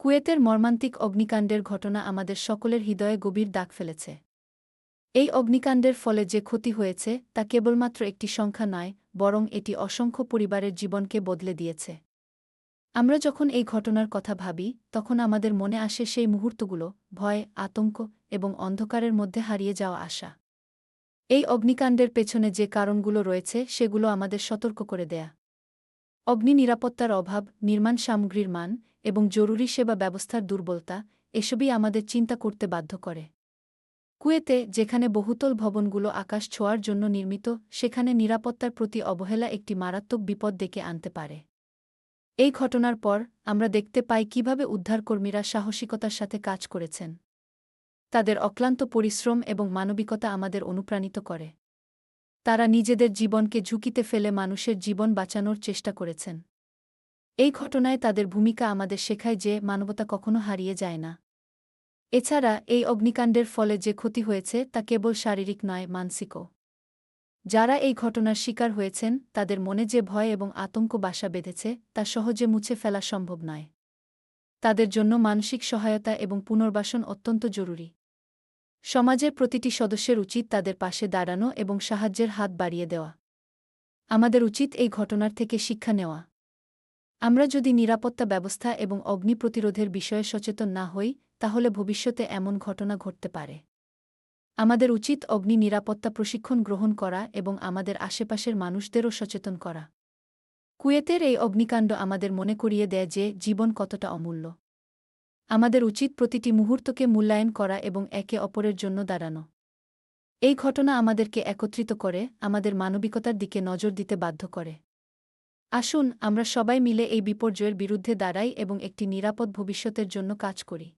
কুয়েতের মর্মান্তিক অগ্নিকাণ্ডের ঘটনা আমাদের সকলের হৃদয়ে গভীর দাগ ফেলেছে। এই অগ্নিকাণ্ডের ফলে যে ক্ষতি হয়েছে, তা কেবলমাত্র একটি সংখ্যা নয়, বরং এটি অসংখ্য পরিবারের জীবনকে বদলে দিয়েছে। আমরা যখন এই ঘটনার কথা ভাবি, তখন আমাদের মনে আসে সেই মুহূর্তগুলো, ভয়, আতঙ্ক এবং অন্ধকারের মধ্যে হারিয়ে যাওয়া আশা। এই অগ্নিকাণ্ডের পেছনে যে কারণগুলো রয়েছে, সেগুলো আমাদের সতর্ক করে দেয়া। অগ্নি নিরাপত্তার অভাব, নির্মাণ সামগ্রীর মান এবং জরুরি সেবা ব্যবস্থার দুর্বলতা, এসবই আমাদের চিন্তা করতে বাধ্য করে। কুয়েতে, যেখানে বহুতল ভবনগুলো আকাশ ছোঁয়ার জন্য নির্মিত, সেখানে নিরাপত্তার প্রতি অবহেলা একটি মারাত্মক বিপদ ডেকে আনতে পারে। এই ঘটনার পর, আমরা দেখতে পাই কীভাবে উদ্ধারকর্মীরা সাহসিকতার সাথে কাজ করেছেন। তাদের অক্লান্ত পরিশ্রম এবং মানবিকতা আমাদের অনুপ্রাণিত করে। তারা নিজেদের জীবনকে ঝুঁকিতে ফেলে মানুষের জীবন বাঁচানোর চেষ্টা করেছেন। এই ঘটনায় তাদের ভূমিকা আমাদের শেখায় যে মানবতা কখনো হারিয়ে যায় না। এছাড়া এই অগ্নিকাণ্ডের ফলে যে ক্ষতি হয়েছে তা কেবল শারীরিক নয়, মানসিকও। যারা এই ঘটনার শিকার হয়েছেন, তাদের মনে যে ভয় এবং আতঙ্ক বাসা বেঁধেছে, তা সহজে মুছে ফেলা সম্ভব নয়। তাদের জন্য মানসিক সহায়তা এবং পুনর্বাসন অত্যন্ত জরুরি। সমাজের প্রতিটি সদস্যের উচিত তাদের পাশে দাঁড়ানো এবং সাহায্যের হাত বাড়িয়ে দেওয়া। আমাদের উচিত এই ঘটনার থেকে শিক্ষা নেওয়া। আমরা যদি নিরাপত্তা ব্যবস্থা এবং অগ্নি প্রতিরোধের বিষয়ে সচেতন না হই, তাহলে ভবিষ্যতে এমন ঘটনা ঘটতে পারে। আমাদের উচিত অগ্নি নিরাপত্তা প্রশিক্ষণ গ্রহণ করা এবং আমাদের আশেপাশের মানুষদেরও সচেতন করা। কুয়েতের এই অগ্নিকাণ্ড আমাদের মনে করিয়ে দেয় যে জীবন কতটা অমূল্য। আমাদের উচিত প্রতিটি মুহূর্তকে মূল্যায়ন করা এবং একে অপরের জন্য দাঁড়ানো। এই ঘটনা আমাদেরকে একত্রিত করে, আমাদের মানবিকতার দিকে নজর দিতে বাধ্য করে। আসুন, আমরা সবাই মিলে এই বিপর্যয়ের বিরুদ্ধে দাঁড়াই এবং একটি নিরাপদ ভবিষ্যতের জন্য কাজ করি।